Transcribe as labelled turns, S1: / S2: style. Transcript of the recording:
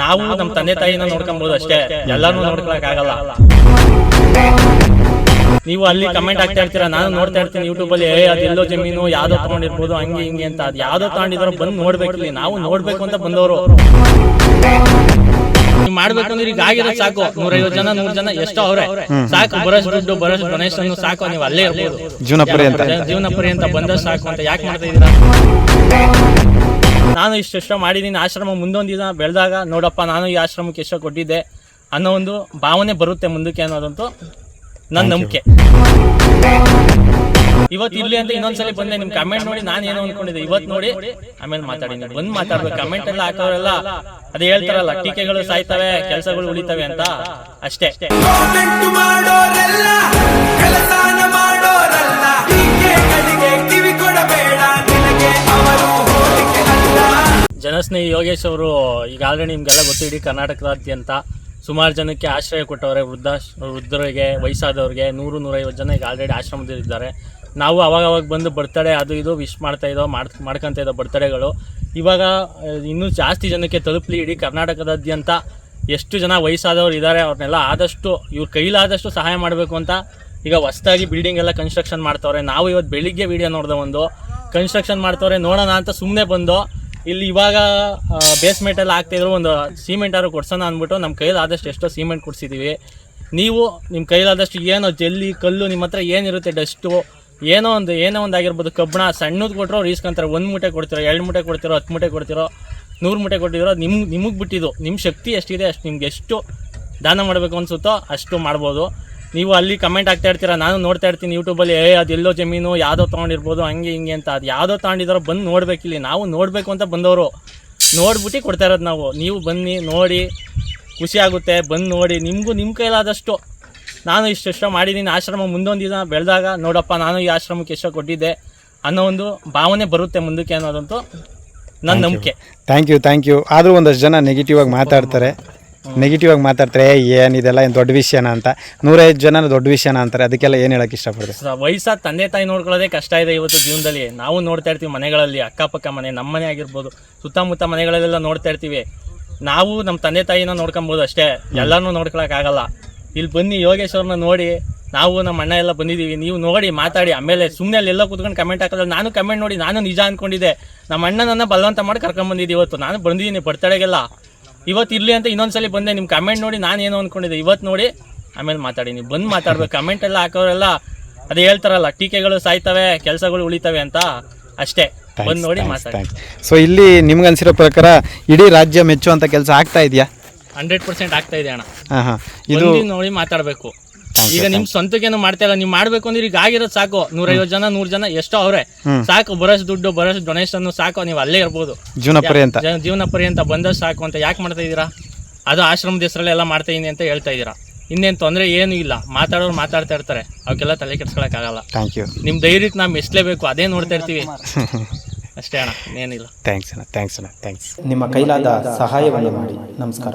S1: ನಾವು ನಮ್ಮ ತಂದೆ ತಾಯಿನ ನೋಡ್ಕೊಬಹುದು ಅಷ್ಟೇ. ಎಲ್ಲಾನು ನೋಡ್ಕೊಳಕ್ ಆಗಲ್ಲ. ನೀವು ಅಲ್ಲಿ ಕಮೆಂಟ್ ಹಾಕ್ತಾ ಇರ್ತೀರಾ? ನಾನು ನೋಡ್ತಾ ಇರ್ತೀನಿ ಯೂಟ್ಯೂಬ್ ಅಲ್ಲಿ ಏ ಅದೆಲ್ಲೋ ಜಮೀನು ಯಾವ್ದೋ ತಗೊಂಡಿರ್ಬೋದು ಹಂಗೆ ಹಿಂಗೆ ಅಂತ. ಅದ್ ಯಾವ್ದೋ ತಗೊಂಡಿದ್ರು ಬಂದು ನೋಡ್ಬೇಕಿಲ್ಲಿ ನಾವು ನೋಡ್ಬೇಕು ಅಂತ ಬಂದವರು. ನೀವು ಮಾಡ್ಬೇಕು ಅಂದ್ರೆ ಈಗ ಆಗಿರೋ ಸಾಕು. ನೂರೈವತ್ತು ಜನ ನೂರ್ ಜನ ಎಷ್ಟೋ ಅವ್ರೆ. ಸಾಕು ಬರಸ್ ದುಡ್ಡು ಬರಸ್ ಗಣೇಶ್ ಸಾಕು. ನೀವು ಅಲ್ಲೇ ಇರ್ಬೋದು.
S2: ಜೀವನ ಪರ್ಯಂತ
S1: ಜೀವನ ಪರ್ಯಂತ ಬಂದ ಸಾಕು ಅಂತ ಯಾಕೆ ಮಾಡ್ತಾ ಇದ್ದೀರಾ? ನಾನು ಇಷ್ಟೆಷ್ಟೋ ಮಾಡಿದ್ದೀನಿ ಆಶ್ರಮ ಮುಂದೊಂದು ದಿನ ಬೆಳೆದಾಗ ನೋಡಪ್ಪ ನಾನು ಈ ಆಶ್ರಮಕ್ಕೆ ಎಷ್ಟೋ ಕೊಟ್ಟಿದ್ದೆ ಅನ್ನೋ ಒಂದು ಭಾವನೆ ಬರುತ್ತೆ ಮುಂದಕ್ಕೆ ಅನ್ನೋದಂತೂ ನನ್ನ ನಂಬಿಕೆ. ಇವತ್ತು ಇಲ್ಲಿ ಅಂತ ಇನ್ನೊಂದ್ಸಲಿ ಬಂದೆ. ನಿಮ್ ಕಮೆಂಟ್ ನೋಡಿ ನಾನು ಏನೋ ಅನ್ಕೊಂಡಿದ್ದೆ. ಇವತ್ತು ನೋಡಿ ಆಮೇಲೆ ಮಾತಾಡಿ ಬಂದು ಬಂದ್ ಮಾತಾಡ್ಬೇಕು. ಕಮೆಂಟ್ ಎಲ್ಲ ಹಾಕೋರೆಲ್ಲ ಅದೇ ಹೇಳ್ತಾರಲ್ಲ ಟೀಕೆಗಳು ಸಾಯ್ತವೆ ಕೆಲಸಗಳು ಉಳಿತವೆ ಅಂತ. ಅಷ್ಟೇ. ಜನಸ್ನೇಹಿ ಯೋಗೇಶ್ ಅವರು ಈಗ ಆಲ್ರೆಡಿ ನಿಮಗೆಲ್ಲ ಗೊತ್ತು, ಇಡೀ ಕರ್ನಾಟಕದಾದ್ಯಂತ ಸುಮಾರು ಜನಕ್ಕೆ ಆಶ್ರಯ ಕೊಟ್ಟವ್ರೆ ವೃದ್ಧ, ವೃದ್ಧರಿಗೆ, ವಯಸ್ಸಾದವ್ರಿಗೆ. ನೂರು, ನೂರೈವತ್ತು ಜನ ಈಗ ಆಲ್ರೆಡಿ ಆಶ್ರಮದಲ್ಲಿದ್ದಾರೆ ನಾವು ಅವಾಗ ಅವಾಗ ಬಂದು ಬರ್ತಡೇ ಅದು ಇದು ವಿಶ್ ಮಾಡ್ತಾ ಇದ್ದೋ, ಮಾಡ್, ಮಾಡ್ಕೊತ ಇದ್ದೋ ಬರ್ತಡೇಗಳು ಇವಾಗ ಇನ್ನೂ ಜಾಸ್ತಿ ಜನಕ್ಕೆ ತಲುಪಲಿ ಇಡೀ ಕರ್ನಾಟಕದಾದ್ಯಂತ ಎಷ್ಟು ಜನ ವಯಸ್ಸಾದವ್ರು ಇದ್ದಾರೆ, ಅವ್ರನ್ನೆಲ್ಲ ಆದಷ್ಟು, ಇವ್ರ ಕೈಲಾದಷ್ಟು ಸಹಾಯ ಮಾಡಬೇಕು ಅಂತ ಈಗ ಹೊಸ್ದಾಗಿ ಬಿಲ್ಡಿಂಗ್ ಎಲ್ಲ ಕನ್ಸ್ಟ್ರಕ್ಷನ್ ಮಾಡ್ತವ್ರೆ. ನಾವು ಇವತ್ತು ಬೆಳಿಗ್ಗೆ ವಿಡಿಯೋ ನೋಡಿದೆ ಒಂದು ಕನ್ಸ್ಟ್ರಕ್ಷನ್ ಮಾಡ್ತವ್ರೆ, ನೋಡೋಣ ಅಂತ ಸುಮ್ಮನೆ ಬಂದು ಇಲ್ಲಿ ಇವಾಗ ಬೇಸ್ಮೆಂಟ್ ಎಲ್ಲ ಹಾಕ್ತಿದ್ರು ಒಂದು ಸಿಮೆಂಟ್ ಆದ್ರೂ ಕೊಡ್ಸೋಣ ಅಂದ್ಬಿಟ್ಟು ನಮ್ಮ ಕೈಲಾದಷ್ಟು ಎಷ್ಟೋ ಸಿಮೆಂಟ್ ಕೊಡ್ಸಿದ್ದೀವಿ ನೀವು ನಿಮ್ಮ ಕೈಲಾದಷ್ಟು ಏನೋ ಜಲ್ಲಿ, ಕಲ್ಲು ನಿಮ್ಮ ಹತ್ರ ಏನಿರುತ್ತೆ ಡಸ್ಟು ಏನೋ ಒಂದು ಏನೋ ಒಂದು ಆಗಿರ್ಬೋದು, ಕಬ್ಬಣ, ಸಣ್ಣದು ಕೊಟ್ಟರು ಇಸ್ಕೊಂತಾರೆ ಒಂದು ಮೂಟೆ ಕೊಡ್ತಿರೋ, ಎರಡು ಮೂಟೆ ಕೊಡ್ತಿರೋ, ಹತ್ತು ಮೂಟೆ ಕೊಡ್ತಿರೋ, ನೂರು ಮೂಟೆ ಕೊಟ್ಟಿರೋ ನಿಮ್ಮ ನಿಮಗೆ ಬಿಟ್ಟಿದ್ದು. ನಿಮ್ಮ ಶಕ್ತಿ ಎಷ್ಟಿದೆ ಅಷ್ಟು ನಿಮ್ಗೆ ಎಷ್ಟು ದಾನ ಮಾಡಬೇಕು ಅನ್ಸುತ್ತೋ ಅಷ್ಟು ಮಾಡ್ಬೋದು. ನೀವು ಅಲ್ಲಿ ಕಮೆಂಟ್ ಆಗ್ತಾ ಇರ್ತೀರ? ನಾನು ನೋಡ್ತಾ ಇರ್ತೀನಿ ಯೂಟ್ಯೂಬಲ್ಲಿ ಏ ಅದೆಲ್ಲೋ ಜಮೀನು ಯಾವುದೋ ತೊಗೊಂಡಿರ್ಬೋದು ಹಂಗೆ ಹಿಂಗೆ ಅಂತ. ಅದು ಯಾವುದೋ ತೊಗೊಂಡಿದ್ದಾರೋ ಬಂದು ನೋಡ್ಬೇಕಿಲ್ಲಿ ನಾವು ನೋಡಬೇಕು ಅಂತ ಬಂದವರು. ನೋಡ್ಬಿಟ್ಟು ಕೊಡ್ತಾ ಇರೋದು ನಾವು. ನೀವು ಬನ್ನಿ ನೋಡಿ. ಖುಷಿ ಆಗುತ್ತೆ. ಬಂದು ನೋಡಿ. ನಿಮಗೂ ನಿಮ್ಮ ಕೈಲಾದಷ್ಟು. ನಾನು ಇಷ್ಟೆಷ್ಟೋ ಮಾಡಿದ್ದೀನಿ. ಆಶ್ರಮ ಮುಂದೊಂದು ದಿನ ಬೆಳೆದಾಗ ನೋಡಪ್ಪ ನಾನು ಈ ಆಶ್ರಮಕ್ಕೆ ಎಷ್ಟೋ ಕೊಟ್ಟಿದ್ದೆ ಅನ್ನೋ ಒಂದು ಭಾವನೆ ಬರುತ್ತೆ ಮುಂದಕ್ಕೆ ಅನ್ನೋದಂತೂ ನನ್ನ ನಂಬಿಕೆ.
S2: ಥ್ಯಾಂಕ್ ಯು ಥ್ಯಾಂಕ್ ಯು ಆದರೂ ಒಂದಷ್ಟು ಜನ ನೆಗೆಟಿವ್ ಆಗಿ ಮಾತಾಡ್ತಾರೆ. ನೆಗೆಟಿವ್ ಆಗಿ ಮಾತಾಡ್ತಾರೆ ಏನು ಇದೆಲ್ಲ ಏನು ದೊಡ್ಡ ವಿಷಯನ ಅಂತ. ನೂರೈದು ಜನ ದೊಡ್ಡ ವಿಷಯನ ಅಂತಾರೆ, ಅದಕ್ಕೆಲ್ಲ ಏನು ಹೇಳಕ್ಕೆ ಇಷ್ಟಪಡ್ತೀವಿ
S1: ವಯಸ್ಸಾದ ತಂದೆ ತಾಯಿ ನೋಡ್ಕೊಳ್ಳೋದೇ ಕಷ್ಟ ಇದೆ ಇವತ್ತು ಜೀವನದಲ್ಲಿ. ನಾವು ನೋಡ್ತಾ ಇರ್ತೀವಿ ಮನೆಗಳಲ್ಲಿ, ಅಕ್ಕಪಕ್ಕ ಮನೆ, ನಮ್ಮ ಮನೆ ಆಗಿರ್ಬೋದು, ಸುತ್ತಮುತ್ತ ಮನೆಗಳಲ್ಲೆಲ್ಲ ನೋಡ್ತಾ ಇರ್ತೀವಿ. ನಾವು ನಮ್ಮ ತಂದೆ ತಾಯಿನ ನೋಡ್ಕೊಬೋದು ಅಷ್ಟೇ ಎಲ್ಲಾನು ನೋಡ್ಕೊಳಕ್ ಆಗಲ್ಲ. ಇಲ್ಲಿ ಬನ್ನಿ ಯೋಗೇಶ್ವರನ ನೋಡಿ, ನಾವು ನಮ್ಮ ಅಣ್ಣ ಎಲ್ಲ ಬಂದಿದ್ದೀವಿ, ನೀವು ನೋಡಿ, ಮಾತಾಡಿ. ಆಮೇಲೆ ಸುಮ್ಮನೆ ಎಲ್ಲ ಕೂತ್ಕೊಂಡು ಕಮೆಂಟ್ ಹಾಕೋದ್ರೆ ನಾನು ಕಮೆಂಟ್ ನೋಡಿ, ನಾನು ನಿಜ ಅಂದ್ಕೊಂಡಿದ್ದೆ ನಮ್ಮ ಅಣ್ಣನನ್ನ ಬಲವಂತ ಮಾಡಿ ಕರ್ಕೊಂಡ್ ಬಂದಿದ್ದೆ ಇವತ್ತು. ನಾನು ಬಂದಿದ್ದೀನಿ, ಬರ್ತಡೆಗೆಲ್ಲ. ಇವತ್ತು ಇರಲಿ ಅಂತ ಇನ್ನೊಂದ್ಸಲಿ ಬಂದೆ. ನಿಮ್ಮ ಕಮೆಂಟ್ ನೋಡಿ ನಾನು ಏನೋ ಅನ್ಕೊಂಡಿದ್ದೆ? ಇವತ್ತು ನೋಡಿ ಆಮೇಲೆ ಮಾತಾಡಿ. ನೀವು ಬಂದು ಮಾತಾಡ್ಬೇಕು. ಕಮೆಂಟ್ ಎಲ್ಲ ಹಾಕೋರೆಲ್ಲ ಅದೇ ಹೇಳ್ತಾರಲ್ಲ ಟೀಕೆಗಳು ಸಾಯ್ತವೆ ಕೆಲಸಗಳು ಉಳಿತವೆ ಅಂತ ಅಷ್ಟೇ. ಬಂದು ನೋಡಿ ಮಾತಾಡಿ.
S2: ಸೊ ಇಲ್ಲಿ ನಿಮ್ಗೆ ಅನ್ಸಿರೋ ಪ್ರಕಾರ ಇಡೀ ರಾಜ್ಯ ಮೆಚ್ಚುವಂಥ ಕೆಲಸ ಆಗ್ತಾ ಇದೆಯಾ?
S1: ಹಂಡ್ರೆಡ್ ಪರ್ಸೆಂಟ್ ಆಗ್ತಾ ಇದೆ ಅಣ್ಣ.
S2: ಹಾಂ ಹಾಂ ಇದು
S1: ನೋಡಿ ಮಾತಾಡ್ಬೇಕು. ಈಗ ನಿಮ್ ಸ್ವಂತಕ್ಕೇನು ಮಾಡ್ತಾ ಇಲ್ಲ. ನೀವು ಮಾಡ್ಬೇಕು ಅಂದ್ರೆ ಈಗ ಆಗಿರೋದು ಸಾಕು. ನೂರೈವತ್ತು ಜನ ನೂರ್ ಜನ ಎಷ್ಟೋ ಅವ್ರೆ. ಸಾಕು ಬರೋಷ್ಟು ದುಡ್ಡು ಬರೋಷ್ಟು ಡೊನೇಷನ್ ಸಾಕು. ನೀವು ಅಲ್ಲೇ ಇರ್ಬೋದು.
S2: ಜೀವನ ಪರ್ಯಂತ.
S1: ಜೀವನ ಪರ್ಯಂತ ಬಂದಷ್ಟು ಸಾಕು ಅಂತ ಯಾಕೆ ಮಾಡ್ತಾ ಇದೀರಾ ಅದು ಆಶ್ರಮದ ಹೆಸರಲ್ಲಿ ಎಲ್ಲ ಮಾಡ್ತಾ ಇದೀನಿ ಅಂತ ಹೇಳ್ತಾ ಇದೀರಾ ಇನ್ನೇನು ತೊಂದರೆ ಏನು ಇಲ್ಲ. ಮಾತಾಡೋರು ಮಾತಾಡ್ತಾ ಇರ್ತಾರೆ. ಅವಕ್ಕೆಲ್ಲ ತಲೆ ಕೆಡ್ಸ್ಕೊಳಕ್ಕಾಗಲ್ಲ
S2: ಥ್ಯಾಂಕ್ ಯು
S1: ನಿಮ್ ಧೈರ್ಯಕ್ಕೆ ನಾವು ಮೆಚ್ಚಲೇಬೇಕು ಅದೇ ನೋಡ್ತಾ ಇರ್ತೀವಿ. ಅಷ್ಟೇ ಅಣ್ಣ ಏನಿಲ್ಲ.
S2: ಥ್ಯಾಂಕ್ಸ್ ಅಣ್ಣ ಥ್ಯಾಂಕ್ಸ್ ಅಣ್ಣ ಥ್ಯಾಂಕ್ಸ್
S3: ನಿಮ್ಮ ಕೈಲಾದ ಸಹಾಯವನ್ನು ಮಾಡಿ. ನಮಸ್ಕಾರ.